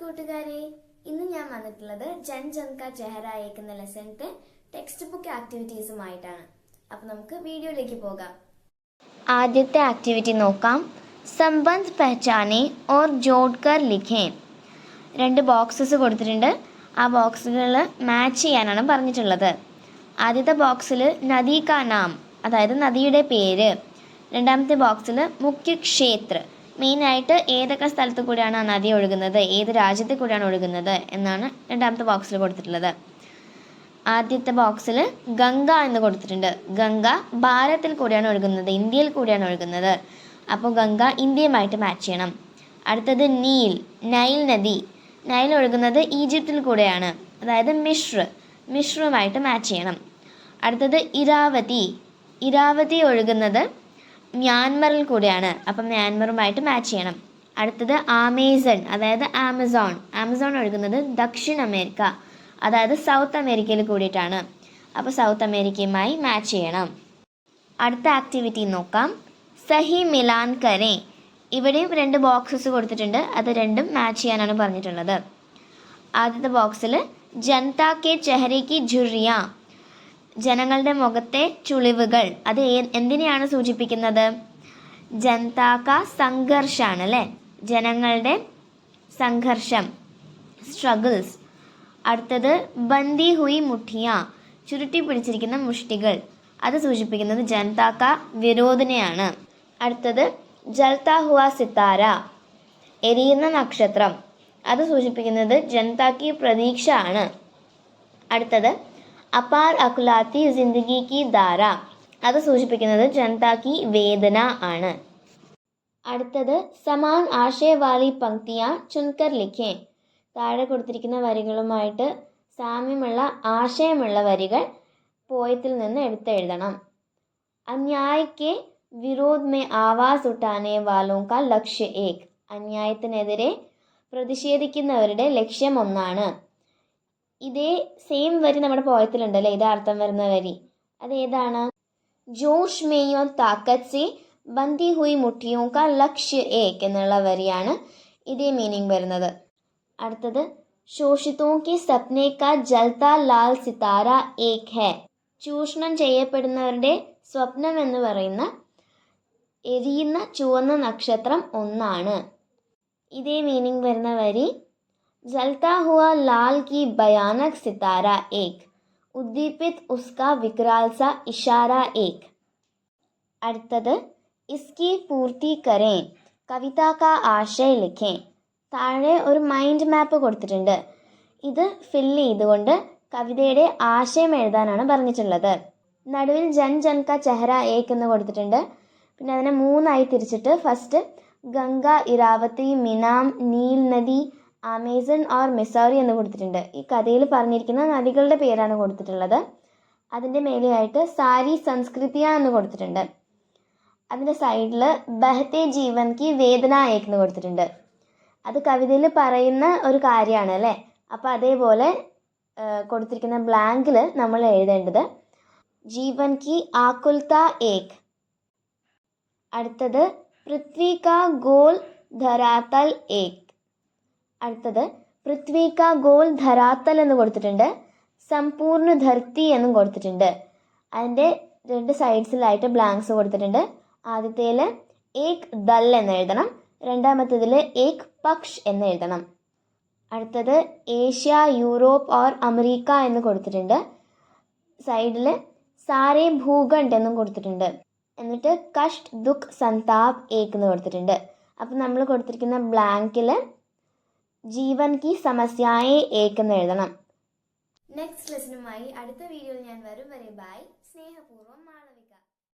കൂട്ടുകാരെ ഇന്ന് ഞാൻ വന്നിട്ടുള്ളത് ജൻ ജൻ കാ ചെഹറ ഏക് എന്ന ലെസൺത്തെ ടെക്സ്റ്റ് ബുക്ക് ആക്ടിവിറ്റീസുമായിട്ടാണ് അപ്പൊ നമുക്ക് വീഡിയോയിലേക്ക് പോകാം. ആദ്യത്തെ ആക്ടിവിറ്റി നോക്കാം. സംബന്ധ് പെഹചാനെ ഓർ ജോഡ്കർ ലിഖേ. രണ്ട് ബോക്സസ് കൊടുത്തിട്ടുണ്ട്. ആ ബോക്സുകൾ മാച്ച് ചെയ്യാനാണ് പറഞ്ഞിട്ടുള്ളത്. ആദ്യത്തെ ബോക്സിൽ നദി കാ നാം അതായത് നദിയുടെ പേര്. രണ്ടാമത്തെ ബോക്സിൽ മുഖ്യ ക്ഷേത്ര മെയിനായിട്ട് ഏതൊക്കെ സ്ഥലത്ത് കൂടിയാണ് ആ നദി ഒഴുകുന്നത്? ഏത് രാജ്യത്തിൽ കൂടിയാണ് ഒഴുകുന്നത്? എന്നാണ് രണ്ടാമത്തെ ബോക്സിൽ കൊടുത്തിട്ടുള്ളത്. ആദ്യത്തെ ബോക്സിൽ ഗംഗ എന്ന് കൊടുത്തിട്ടുണ്ട്. ഗംഗ ഭാരതത്തിൽ കൂടിയാണ് ഒഴുകുന്നത്. ഇന്ത്യയിൽ കൂടിയാണ് ഒഴുകുന്നത്. അപ്പോൾ ഗംഗ ഇന്ത്യയുമായിട്ട് മാച്ച് ചെയ്യണം. അടുത്തത് നീൽ നൈൽ നദി. നൈൽ ഒഴുകുന്നത് ഈജിപ്തിൽ കൂടെയാണ്. അതായത് മിശ്ര. മിശ്രുമായിട്ട് മാച്ച് ചെയ്യണം. അടുത്തത് ഇരാവതി. ഇരാവതി ഒഴുകുന്നത് മ്യാൻമറിൽ കൂടെയാണ്. അപ്പം മ്യാൻമറുമായിട്ട് മാച്ച് ചെയ്യണം. അടുത്തത് ആമേസൺ അതായത് ആമസോൺ. ആമസോൺ ഒഴുകുന്നത് ദക്ഷിണ അമേരിക്ക അതായത് സൗത്ത് അമേരിക്കയിൽ കൂടിയിട്ടാണ്. അപ്പോൾ സൗത്ത് അമേരിക്കയുമായി മാച്ച് ചെയ്യണം. അടുത്ത ആക്ടിവിറ്റി നോക്കാം. സഹി മിലാൻ കരേ. ഇവിടെയും രണ്ട് ബോക്സസ് കൊടുത്തിട്ടുണ്ട്. അത് രണ്ടും മാച്ച് ചെയ്യാനാണ് പറഞ്ഞിട്ടുള്ളത്. ആദ്യത്തെ ബോക്സിൽ ജനതാ കെ ചെഹരയ്ക്ക് ഝുറിയ ജനങ്ങളുടെ മുഖത്തെ ചുളിവുകൾ. അത് എന്തിനെയാണ് സൂചിപ്പിക്കുന്നത്? ജനതാക്ക സംഘർഷാണ് അല്ലേ? ജനങ്ങളുടെ സംഘർഷം സ്ട്രഗിൾസ് അടുത്തത് ബന്ദി ഹുയി മുഠിയ ചുരുട്ടി പിടിച്ചിരിക്കുന്ന മുഷ്ടികൾ. അത് സൂചിപ്പിക്കുന്നത് ജനതാക്ക വിരോധനെയാണ്. അടുത്തത് ജൽത്ത ഹുവ സിത്താര എരിയുന്ന നക്ഷത്രം. അത് സൂചിപ്പിക്കുന്നത് ജനതാക്കി പ്രതീക്ഷ ആണ് അടുത്തത് അപാർ അകുലാത്തി ജിന്ദഗി കി ധാര. അത് സൂചിപ്പിക്കുന്നത് ജനതാക്കി വേദന ആണ്. അടുത്തത് സമാൻ ആശയവാലി പങ്ക്തിയ ചുൻകർ ലിഖേ. താഴെ കൊടുത്തിരിക്കുന്ന വരികളുമായിട്ട് സാമ്യമുള്ള ആശയമുള്ള വരികൾ പോയത്തിൽ നിന്ന് എടുത്തെഴുതണം. അന്യായക്ക് വിരോധ് മേ ആവാസ് ഉട്ടാനെ വാലോ കാ ലക്ഷ്യ ഏക്. അന്യായത്തിനെതിരെ പ്രതിഷേധിക്കുന്നവരുടെ ലക്ഷ്യം ഒന്നാണ്. ഇതേ സെയിം വരി നമ്മുടെ പോയത്തിലുണ്ട് അല്ലേ? ഇതേ അർത്ഥം വരുന്ന വരി. അതേതാണ്? ജോഷ് മേയോ താക്കത്ത് ബന്ദി ഹുയി മുട്ടിയോ ക ലക്ഷ്യ ഏക് എന്നുള്ള വരിയാണ് ഇതേ മീനിങ് വരുന്നത്. അടുത്തത് ശോഷിതോ കി സപ്നെ ജൽത്ത ജൽത്താ ലാൽ സിതാര ഏക് ഹെ. ചൂഷണം ചെയ്യപ്പെടുന്നവരുടെ സ്വപ്നം എന്ന് പറയുന്ന എരിയുന്ന ചുവന്ന നക്ഷത്രം ഒന്നാണ്. ഇതേ മീനിങ് വരുന്ന വരി जलता हुआ लाल की भयानक सितारा एक उद्दीपित उसका विकराल सा इशारा एक അടുത്തത് ഇസ്കി പൂർത്തി കരേൻ കവിത കാ ആശയ ലിഖേൻ താഴെ ഒരു മൈൻഡ് മാപ്പ് കൊടുത്തിട്ടുണ്ട് ഇത് ഫില്ല് ചെയ്തുകൊണ്ട് കവിതയുടെ ആശയം എഴുതാനാണ് പറഞ്ഞിട്ടുള്ളത് നടുവിൽ ജൻ ജൻ കാ ചെഹറ ഏക്ക് എന്ന് കൊടുത്തിട്ടുണ്ട് പിന്നെ അതിനെ മൂന്നായി തിരിച്ചിട്ട് ഫസ്റ്റ് ഗംഗ ഇരാവതി മിനാം നീൽ നദി ആമേസൺ ഓർ മിസൗറി എന്ന് കൊടുത്തിട്ടുണ്ട്. ഈ കഥയിൽ പറഞ്ഞിരിക്കുന്ന നദികളുടെ പേരാണ് കൊടുത്തിട്ടുള്ളത്. അതിന്റെ മേലെയായിട്ട് സാരി സംസ്കൃതിയ എന്ന് കൊടുത്തിട്ടുണ്ട്. അതിന്റെ സൈഡിൽ ബഹത്തെ ജീവൻ കി വേദന എന്ന് കൊടുത്തിട്ടുണ്ട്. അത് കവിതയിൽ പറയുന്ന ഒരു കാര്യമാണ് അല്ലേ? അപ്പോൾ അതേപോലെ കൊടുത്തിരിക്കുന്ന ബ്ലാങ്കിൽ നമ്മൾ എഴുതേണ്ടത് ജീവൻ കി ആകുൽത്ത ഏക്. അടുത്തത് പൃഥ്വി കാ ഗോൾ ധരാതൽ ഏക്. അടുത്തത് പൃഥ്വി കാ ഗോൾ ധരാത്തൽ എന്ന് കൊടുത്തിട്ടുണ്ട്. സമ്പൂർണ ധർത്തി എന്നും കൊടുത്തിട്ടുണ്ട്. അതിന്റെ രണ്ട് സൈഡ്സിലായിട്ട് ബ്ലാങ്ക്സ് കൊടുത്തിട്ടുണ്ട്. ആദ്യത്തേൽ ഏക് ദൽ എന്ന് എഴുതണം. രണ്ടാമത്തേതിൽ ഏക് പക്ഷ് എന്ന് എഴുതണം. അടുത്തത് ഏഷ്യ യൂറോപ്പ് ഓർ അമേരിക്ക എന്ന് കൊടുത്തിട്ടുണ്ട്. സൈഡിൽ സാരേ ഭൂഖണ്ഡ് എന്നും കൊടുത്തിട്ടുണ്ട്. എന്നിട്ട് കഷ്ട് ദുഃഖ് സന്താപ് ഏക് എന്ന് കൊടുത്തിട്ടുണ്ട്. അപ്പം നമ്മൾ കൊടുത്തിരിക്കുന്ന ബ്ലാങ്കിൽ ജീവൻ കി സമസ്യായെ ഏക് എഴുതണം. നെക്സ്റ്റ് ലെസനുമായി അടുത്ത വീഡിയോയിൽ ഞാൻ വരും. വരെ ബൈ സ്നേഹപൂർവം മാളവിക.